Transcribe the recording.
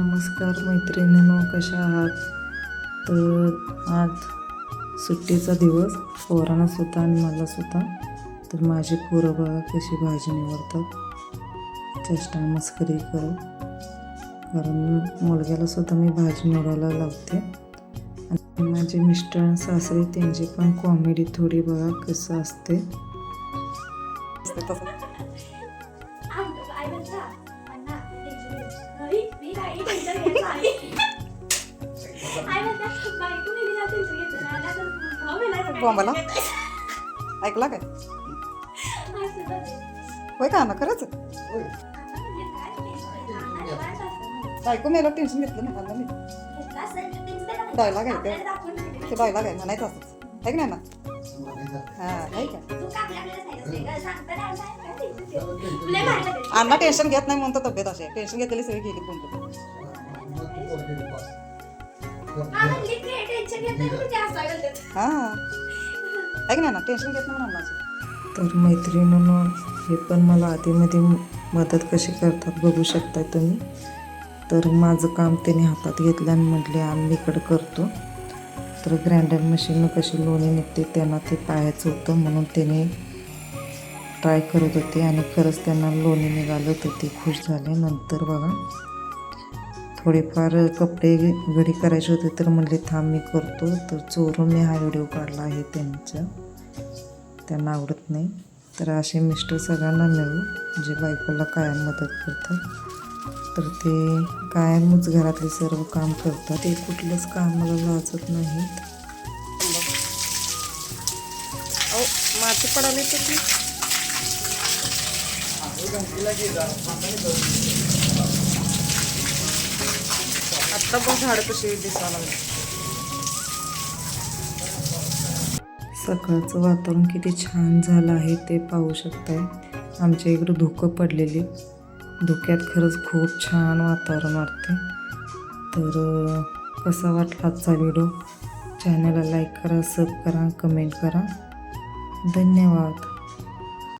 नमस्कार मैत्रिणींनो कशा आहात? तर आज सुट्टीचा दिवस पोरांनासुद्धा आणि मलासुद्धा तर माझी पोरं बघा कशी भाजी निवडतात. चेष्टा मस्करी करू. कारण मुलग्यालासुद्धा मी भाजी निवडायला लावते. आणि माझे मिस्टर आणि सासरे त्यांची पण कॉमेडी थोडी बघा कसं असते. तसं बॉम्बाला ऐकला काय? होय का ना खरंच? बायको मेला टेन्शन घेतलं नाही मला मी. डायलॉग आहे ते ते डायलॉग आहे म्हणायचं असंच. आहे की नाही ना हां आहे का? अण्णा टेन्शन घेत नाही म्हणतो तब्येत अशी. आहे. टेन्शन घेतलेली सगळी गेली कोणतं हां आहे की नाही ना टेन्शन घेत नाही अण्णाचं तर मैत्रिणीनं हे पण मला आधीमध्ये मदत कशी करतात बघू शकता तुम्ही. तर माझं काम त्याने हातात घेतलं आणि म्हटले आम्ही इकडं करतो. तर ग्राइंडर मशीननं कशी लोणी निघते त्यांना ते पाहायचं होतं म्हणून त्याने ट्राय करत होते आणि खरंच त्यांना लोणी निघालं तर ते खुश झाले. नंतर बघा थोडेफार कपडे घडी करायचे होते तर म्हणले थांब मी करतो. तर चोरून मी हा व्हिडिओ काढला आहे त्यांचा. त्यांना आवडत नाही. तर असे मिस्टर सगळ्यांना मिळू जे बायकोला कायम मदत करतात तर ते कायमच घरातले सर्व काम करतात. ते कुठलंच कामाला लाजत नाहीत. माती पडाली तर आत्ता पण झाड कशी दिसायला लागली. सकाळचं वातावरण किती छान झालं आहे ते पाहू शकताय. आमच्या इकडं धुकं पडलेली. धुक्यात खरंच खूप छान वातावरण वाटते तर कसा वाटला आजचा व्हिडिओ? चॅनलला लाईक करा सब करा कमेंट करा. धन्यवाद.